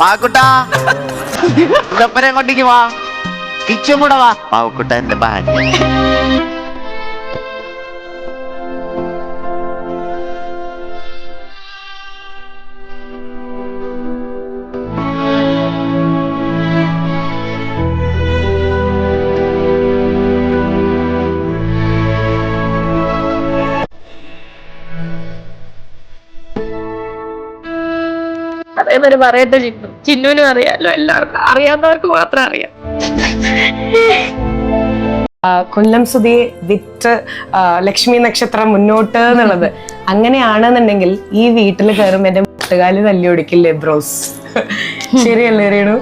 പാക്കുട്ടാ ഇതൊപ്പരെ കൊണ്ടിക്ക് വാ? കിച്ചും കൂടെ വാ. പാവക്കുട്ട എന്റെ ഭാര്യ. അതേമാതിരി പറയട്ടെ ചിന്നു. ചിന്നുവിനും അറിയാലോ എല്ലാവർക്കും അറിയാവുന്നവർക്ക് മാത്രം അറിയാം. കൊല്ലം സുധിയെ വിറ്റ് ലക്ഷ്മി നക്ഷത്രം മുന്നോട്ട് എന്നുള്ളത്. അങ്ങനെയാണെന്നുണ്ടെങ്കിൽ ഈ വീട്ടിൽ കയറും എന്റെ മുട്ടുകാൽ തല്ലി ഒടിക്കില്ലേ ബ്രോസ്? ശരിയല്ലേ രേണു?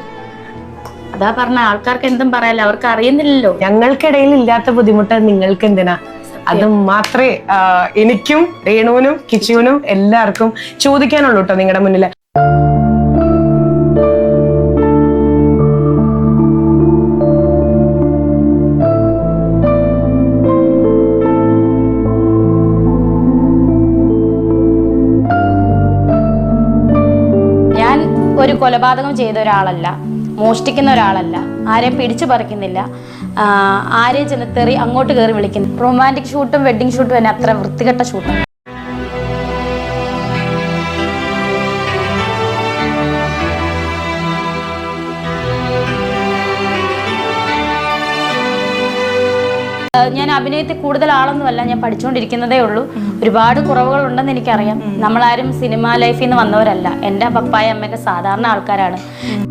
അതാ പറഞ്ഞ ആൾക്കാർക്ക് എന്തും പറയാലോ അവർക്ക് അറിയുന്നില്ലല്ലോ. ഞങ്ങൾക്കിടയിൽ ഇല്ലാത്ത ബുദ്ധിമുട്ട് നിങ്ങൾക്ക് എന്തിനാ? അത് മാത്രമേ എനിക്കും രേണുവിനും കിച്ചുവിനും എല്ലാവർക്കും ചോദിക്കാനുള്ളൂ കേട്ടോ നിങ്ങളുടെ മുന്നിൽ ഒരു കൊലപാതകം ചെയ്ത ഒരാളല്ല മോഷ്ടിക്കുന്ന ഒരാളല്ല ആരെയും പിടിച്ചു പറിക്കുന്നില്ല ആരെയും ചെന്ന് തെറി അങ്ങോട്ട് കയറി വിളിക്കുന്നു റൊമാന്റിക് ഷൂട്ടും വെഡ്ഡിങ് ഷൂട്ടും തന്നെ അത്ര വൃത്തികെട്ട ഷൂട്ടും ഞാൻ അഭിനയത്തിൽ കൂടുതൽ ആളൊന്നുമല്ല ഞാൻ പഠിച്ചുകൊണ്ടിരിക്കുന്നതേ ഉള്ളൂ. ഒരുപാട് കുറവുകൾ ഉണ്ടെന്ന് എനിക്കറിയാം നമ്മളാരും സിനിമ ലൈഫിൽ നിന്ന് വന്നവരല്ല. എന്റെ പപ്പായ അമ്മയൊക്കെ സാധാരണ ആൾക്കാരാണ്.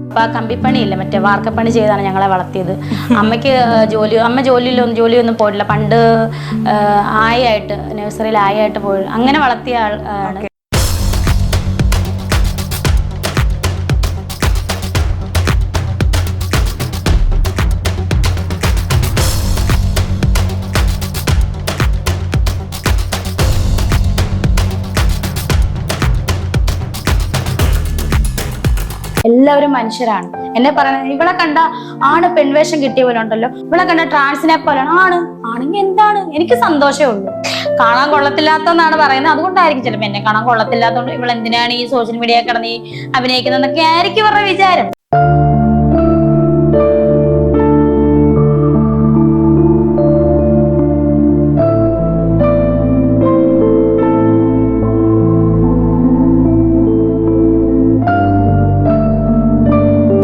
അപ്പ കമ്പിപ്പണിയില്ല മറ്റേ വാർക്കപ്പണി ചെയ്താണ് ഞങ്ങളെ വളർത്തിയത്. അമ്മയ്ക്ക് ജോലി അമ്മ ജോലിയിലൊന്നും ജോലിയൊന്നും പോയിട്ടില്ല. പണ്ട് ആയായിട്ട് നഴ്സറിയിൽ ആയായിട്ട് പോയി അങ്ങനെ വളർത്തിയ ആൾ ആണ്. എല്ലാവരും മനുഷ്യരാണ്. എന്നെ പറയുന്നത് ഇവളെ കണ്ട ആണ് പെൺവേഷം കിട്ടിയ പോലെ ഉണ്ടല്ലോ. ഇവളെ കണ്ട ട്രാൻസിനെ പോലെയാണ്. ആണ്. ആണെങ്കിൽ എന്താണ്? എനിക്ക് സന്തോഷമേ ഉള്ളൂ. കാണാൻ കൊള്ളത്തില്ലാത്തതെന്നാണ് പറയുന്നത്. അതുകൊണ്ടായിരിക്കും ചിലപ്പോൾ എന്നെ കാണാൻ കൊള്ളത്തില്ലാത്തതുകൊണ്ട് ഇവൾ എന്തിനാണ് ഈ സോഷ്യൽ മീഡിയ കിടന്ന് അഭിനയിക്കുന്നതെന്നൊക്കെ ആയിരിക്കും ഇവരുടെ വിചാരം.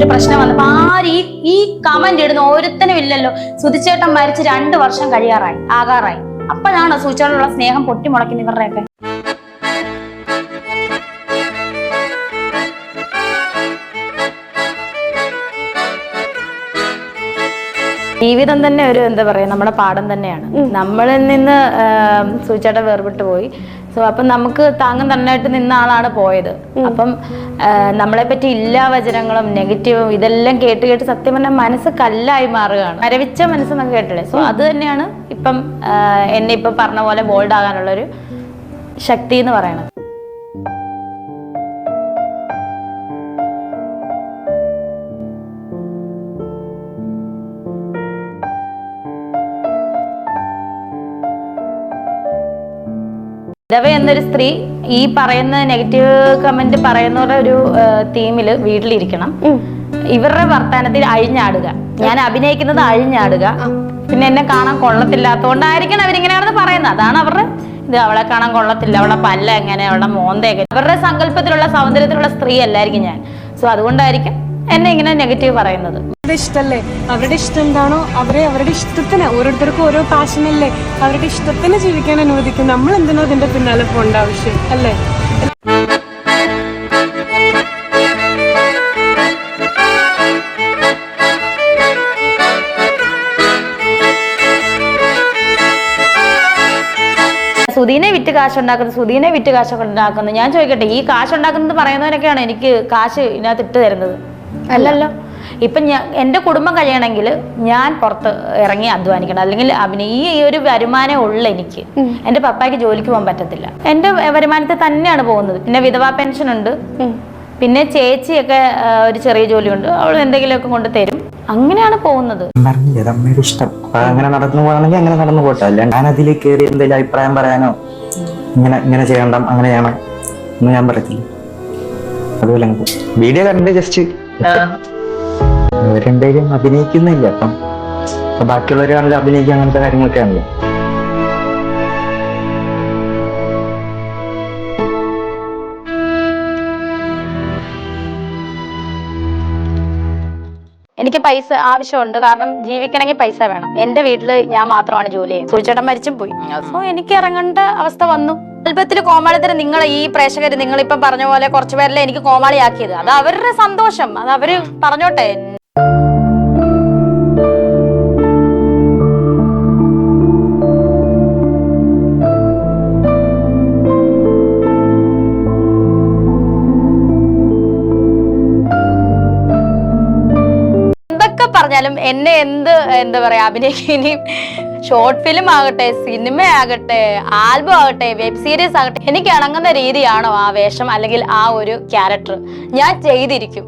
പ്രശ്നം വന്നപ്പോ ആര് ഈ ഈ കമന്റ് ഇടുന്ന ഓരോരുത്തനും ഇല്ലല്ലോ. സുതിച്ചേട്ടൻ മരിച്ച് രണ്ട് വർഷം കഴിയാറായി ആകാറായി. അപ്പോഴാണ് സൂചിച്ചോടുള്ള സ്നേഹം പൊട്ടിമുളയ്ക്കുന്ന ഇവരുടെയൊക്കെ. ജീവിതം തന്നെ ഒരു എന്താ പറയാ നമ്മുടെ പാഠം തന്നെയാണ്. നമ്മളിൽ നിന്ന് സൂചിച്ചേട്ടൻ വേർപെട്ട് പോയി. സോ അപ്പം നമുക്ക് താങ്ങും തന്നായിട്ട് നിന്ന ആളാണ് പോയത്. അപ്പം നമ്മളെ പറ്റി എല്ലാ വചനങ്ങളും നെഗറ്റീവും ഇതെല്ലാം കേട്ട് കേട്ട് സത്യം പറഞ്ഞാൽ മനസ്സ് കല്ലായി മാറുകയാണ്. മരവിച്ച നമുക്ക് കേട്ടില്ലേ? സോ അത് തന്നെയാണ് ഇപ്പം എന്നെ ഇപ്പം പറഞ്ഞ പോലെ ബോൾഡ് ആകാനുള്ളൊരു ശക്തി എന്ന് പറയുന്നത്. വിധവ എന്നൊരു സ്ത്രീ ഈ പറയുന്ന നെഗറ്റീവ് കമന്റ് പറയുന്നവരുടെ ഒരു തീമിൽ വീട്ടിലിരിക്കണം. ഇവരുടെ വർത്തമാനത്തിൽ അഴിഞ്ഞാടുക. ഞാൻ അഭിനയിക്കുന്നത് അഴിഞ്ഞാടുക. പിന്നെ എന്നെ കാണാൻ കൊള്ളത്തില്ലാത്തതുകൊണ്ടായിരിക്കണം അവരിങ്ങനെയാണെന്ന് പറയുന്നത്. അതാണ് അവരുടെ ഇത്. അവളെ കാണാൻ കൊള്ളത്തില്ല. അവളെ പല്ല എങ്ങനെ? അവളുടെ മോന്തയൊക്കെ അവരുടെ സങ്കല്പത്തിലുള്ള സൗന്ദര്യത്തിലുള്ള സ്ത്രീ അല്ലായിരിക്കും ഞാൻ. സോ അതുകൊണ്ടായിരിക്കും എന്നെ ഇങ്ങനെ നെഗറ്റീവ് പറയുന്നത്. അവരുടെ ഇഷ്ടല്ലേ? അവരുടെ ഇഷ്ടം എന്താണോ അവരെ അവരുടെ ഇഷ്ടത്തിന് ഓരോരുത്തർക്കും ഓരോ പാഷനല്ലേ അവരുടെ ഇഷ്ടത്തിന് ജീവിക്കാൻ അനുവദിക്കും. നമ്മൾ എന്തിനോ അതിന്റെ പിന്നാലെ പോകേണ്ട ആവശ്യം അല്ലേ? സുധീനെ വിറ്റ് കാശുണ്ടാക്കുന്നു സുധീനെ വിറ്റ് കാശൊക്കെ ഉണ്ടാക്കുന്നത് ഞാൻ ചോദിക്കട്ടെ ഈ കാശുണ്ടാക്കുന്നത് പറയുന്നവരൊക്കെയാണ് എനിക്ക് കാശ് ഇതിനകത്ത് ഇട്ട് തരുന്നത്. അല്ലല്ലോ. ഇപ്പം ഞാൻ എന്റെ കുടുംബം കഴിയണമെങ്കിൽ ഞാൻ പുറത്ത് ഇറങ്ങി അധ്വാനിക്കണം. അല്ലെങ്കിൽ അഭിനയ ഈ ഒരു വരുമാനം ഉള്ളു എനിക്ക്. എന്റെ പപ്പായ്ക്ക് ജോലിക്ക് പോകാൻ പറ്റത്തില്ല. എന്റെ വരുമാനത്തെ തന്നെയാണ് പോകുന്നത്. പിന്നെ വിധവാ പെൻഷൻ ഉണ്ട് പിന്നെ ചേച്ചിയൊക്കെ ഒരു ചെറിയ ജോലിയുണ്ട്. അവൾ എന്തെങ്കിലുമൊക്കെ കൊണ്ട് തരും. അങ്ങനെയാണ് പോകുന്നത്. അമ്മയുടെ ഇഷ്ടം. അങ്ങനെ നടന്നു പോകണമെങ്കിൽ അങ്ങനെ നടന്നു പോട്ടെ. അല്ല ഞാൻ അതിൽ കയറി എന്തെങ്കിലും അഭിപ്രായം പറയാനോ? ഇങ്ങനെ ഇങ്ങനെ ചെയ്യണ്ട അങ്ങനെ ചെയ്യണം എന്ന് ഞാൻ പറയത്തില്ല. അതുപോലെ വീഡിയോ കണ്ടിട്ട് ജസ്റ്റ് രണ്ടുപേരും അഭിനയിക്കുന്നില്ല അപ്പം? ബാക്കിയുള്ളവരാണല്ലോ ബാക്കിയുള്ളവരാണെങ്കിൽ അഭിനയിക്കുക അങ്ങനത്തെ കാര്യങ്ങളൊക്കെ ആണല്ലോ. എനിക്ക് പൈസ ആവശ്യമുണ്ട്. കാരണം ജീവിക്കണമെങ്കിൽ പൈസ വേണം. എന്റെ വീട്ടിൽ ഞാൻ മാത്രമാണ് ജോലി ചെയ്യുന്നത്. സൂചേട്ടൻ മരിച്ചും പോയി. സോ എനിക്ക് ഇറങ്ങേണ്ട അവസ്ഥ വന്നു. ആൽബത്തിൽ കോമാളിത്തരം നിങ്ങൾ ഈ പ്രേക്ഷകർ നിങ്ങൾ ഇപ്പൊ പറഞ്ഞ പോലെ കുറച്ചു പേരല്ലേ എനിക്ക് കോമാളിയാക്കിയത്. അത് അവരുടെ സന്തോഷം. അത് അവർ പറഞ്ഞോട്ടെ. പറഞ്ഞാലും എന്നെ എന്ത് എന്താ പറയാ അഭിനയിക്കുകയും ഷോർട്ട് ഫിലിം ആകട്ടെ സിനിമ ആകട്ടെ ആൽബം ആകട്ടെ വെബ് സീരീസ് ആകട്ടെ എനിക്ക് ഇണങ്ങുന്ന രീതിയാണോ ആ വേഷം അല്ലെങ്കിൽ ആ ഒരു ക്യാരക്ടർ ഞാൻ ചെയ്തിരിക്കും.